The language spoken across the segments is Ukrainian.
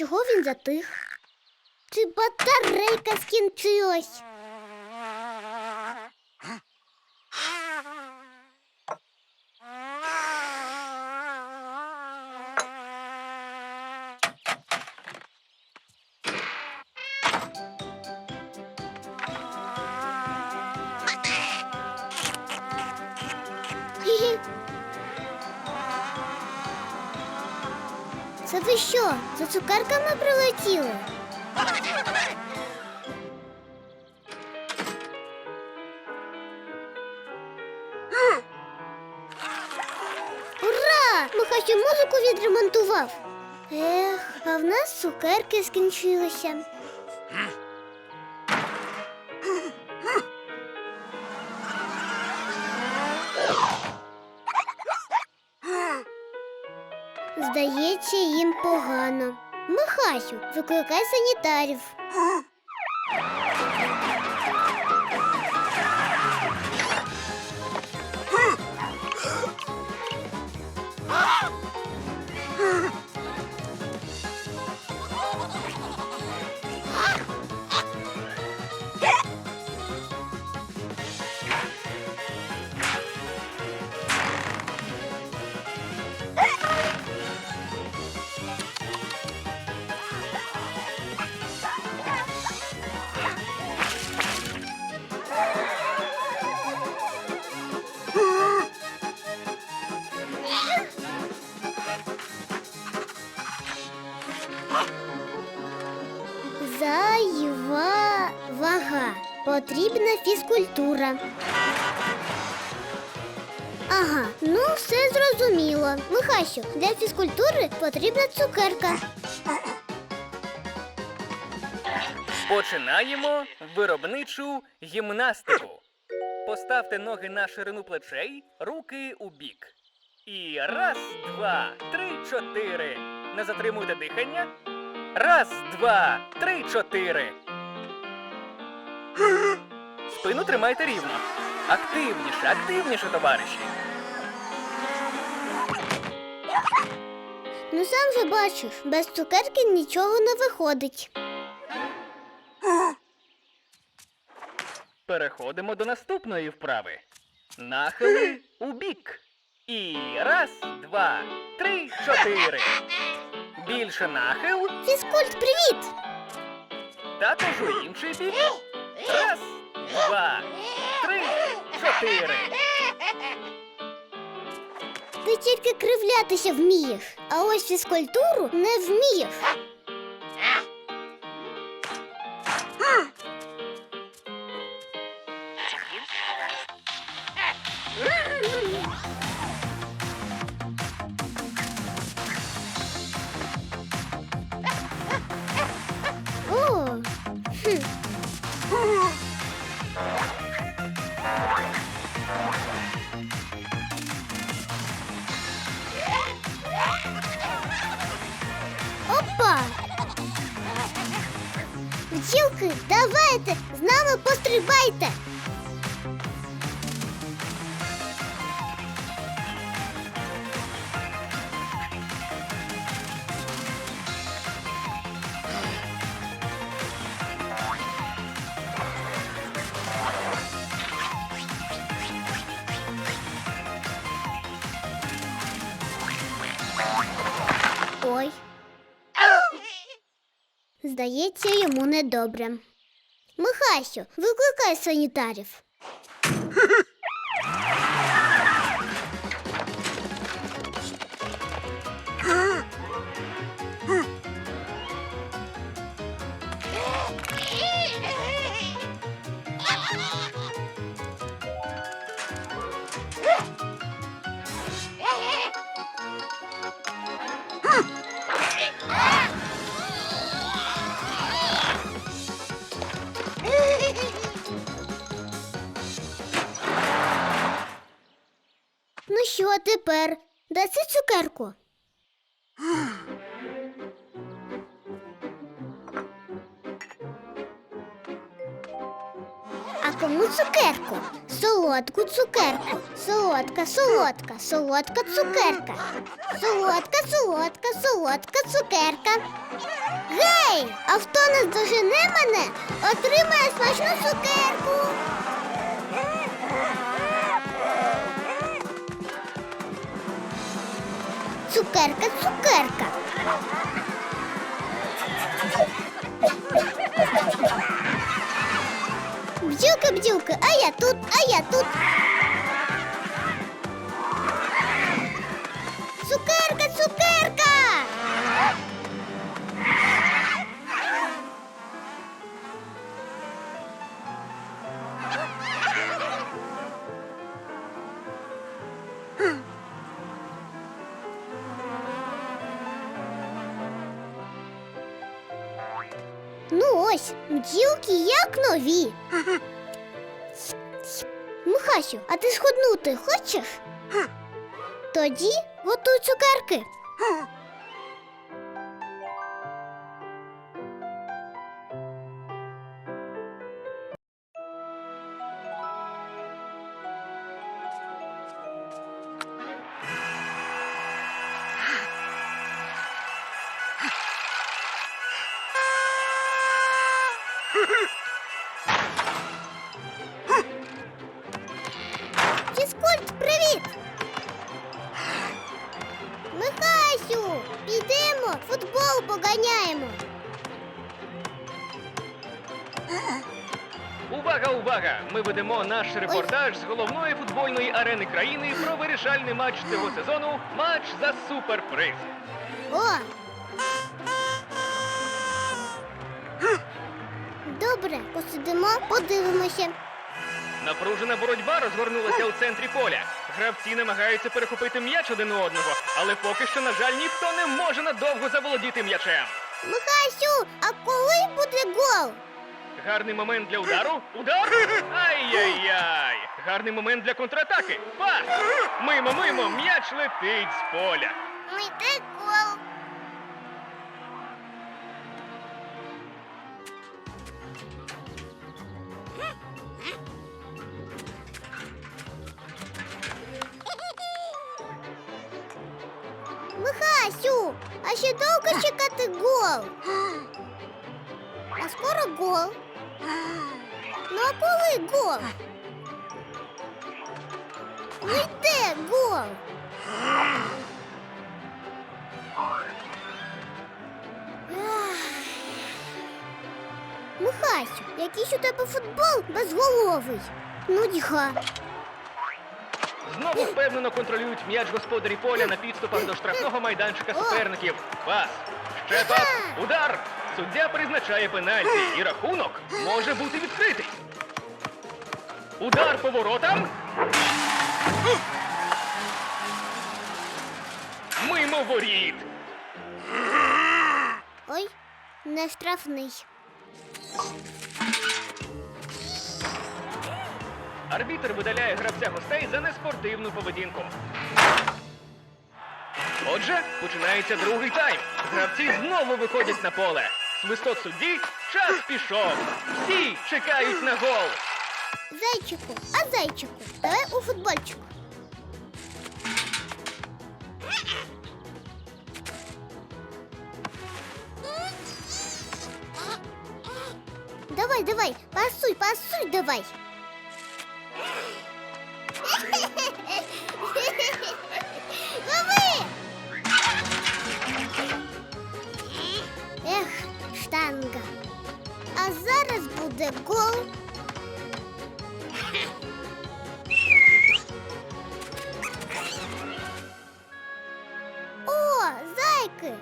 чого він затих? Чи батарейка скінчилась? Це ви що? За цукерками прилетіли? Ура! Михасю музику відремонтував. Ех, а в нас цукерки скінчилися. Здається, їм погано. Михасю, викликай санітарів. Фізкультура. Ага, ну все зрозуміло. Михасю, для фізкультури потрібна цукерка. Починаємо виробничу гімнастику. Поставте ноги на ширину плечей, руки у бік. І раз, два, три, чотири. Не затримуйте дихання. Раз, два, три, чотири. Спину тримайте рівно. Активніше, активніше, товариші. Ну сам же бачиш, без цукерки нічого не виходить. Переходимо до наступної вправи. Нахили у бік. І раз, два, три, чотири. Більше нахил, Фізкульт, привіт! також у інший бік. Раз, два, три, чотири. Ти тільки кривлятися вмієш, а ось фізкультуру не вмієш. Здається, йому недобре. Михасю, викликай санітарів. Тепер? Даси цукерку. А кому цукерку? Солодку цукерку. Солодка, солодка, солодка цукерка. Солодка, солодка, солодка цукерка. Гей! А хто нас дожене мене, отримає смачну цукерку. Цукерка, цукерка. Бджілка, а я тут, а я тут. Цукерка. Ну ось, бджілки як нові. Михасю, а ти сходнути хочеш? Тоді готуй цукерки. Фізкульт, Наш репортаж з головної футбольної арени країни про вирішальний матч цього сезону матч за суперприз. О! Добре, посидимо, подивимося. Напружена боротьба розгорнулася у центрі поля. Гравці намагаються перехопити м'яч один у одного, але поки що, на жаль, ніхто не може надовго заволодіти м'ячем. Михасю, а коли буде гол? Гарний момент для удару. Удар! Ай-яй-яй! Гарний момент для контратаки. Пас! Мимо, мимо, м'яч летить з поля. Не йде гол. Михасю, а ще довго чекати гол? А скоро гол. Ну а коли гол? Ну йде гол. Михасю, якийсь у тебе футбол безголовий. Ну, діга. Знову впевнено контролюють м'яч господарі поля на підступах до штрафного майданчика суперників. Пас. Ще пас. Удар. Суддя призначає пенальті, і рахунок може бути відкритий. Удар по воротам. Мимо воріт. Ой, не штрафний. Арбітр видаляє гравця гостей за неспортивну поведінку. Отже, починається другий тайм. Гравці знову виходять на поле. Свисток судді, час пішов. Всі чекають на гол. Зайчику, а зайчику, давай у футбольчику. Давай, давай, пасуй, пасуй, давай. Буде. О, зайки!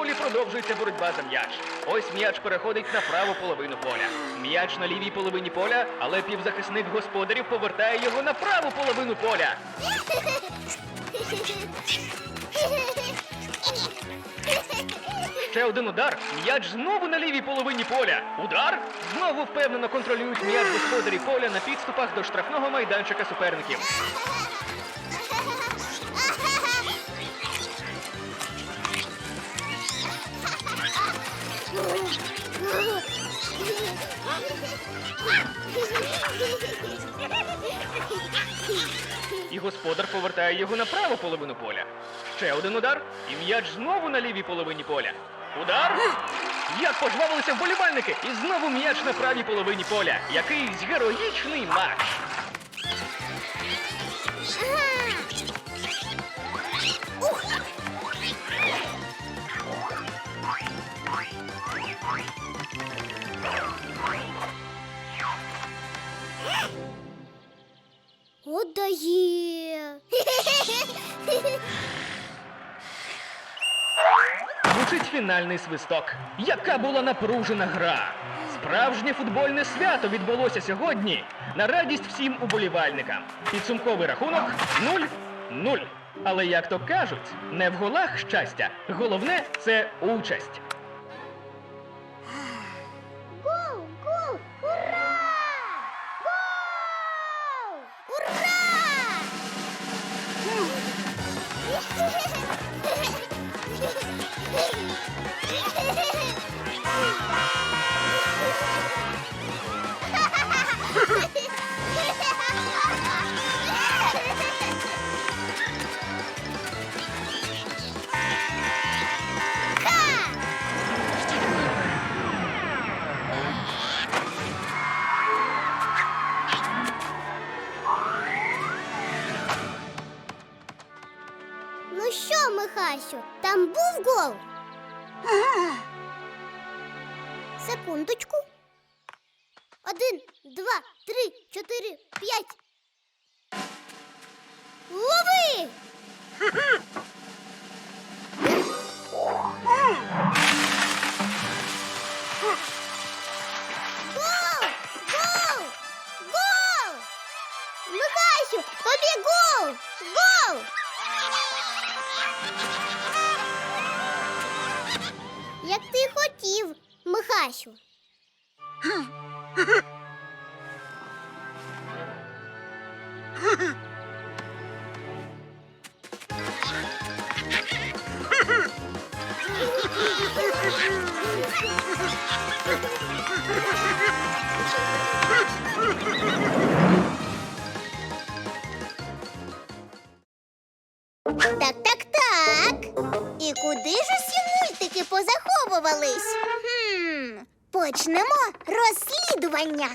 Полі продовжується боротьба за м'яч. Ось м'яч переходить на праву половину поля. М'яч на лівій половині поля, але півзахисник господарів повертає його на праву половину поля. Ще один удар. М'яч знову на лівій половині поля. Удар. Знову впевнено контролюють м'яч господарі поля на підступах до штрафного майданчика суперників. І господар повертає його на праву половину поля. Ще один удар, і м'яч знову на лівій половині поля. Удар! Як пожвавилися вболівальники, і знову м'яч на правій половині поля. Якийсь героїчний матч. Ага. От дає. Звучить фінальний свисток. Яка була напружена гра! Справжнє футбольне свято відбулося сьогодні на радість всім уболівальникам. Підсумковий рахунок 0-0. Але як то кажуть, не в голах щастя. Головне це участь. Один, два, три, чотири, п'ять. Лови! Гол! Гол! Гол! Михасю, тобі гол! Гол! Як ти хотів, Михасю. Так, так, так. І куди ж усі мультики позаховувались? Хм, почнемо розслідування.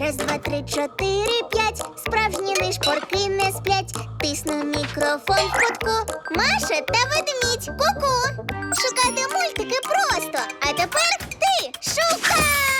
Раз, два, три, чотири, п'ять. Справжні нишпорки не сплять. Тисну мікрофон в кутку. Маша та ведмідь. Ку-ку. Шукати мультики просто. А тепер ти шукай.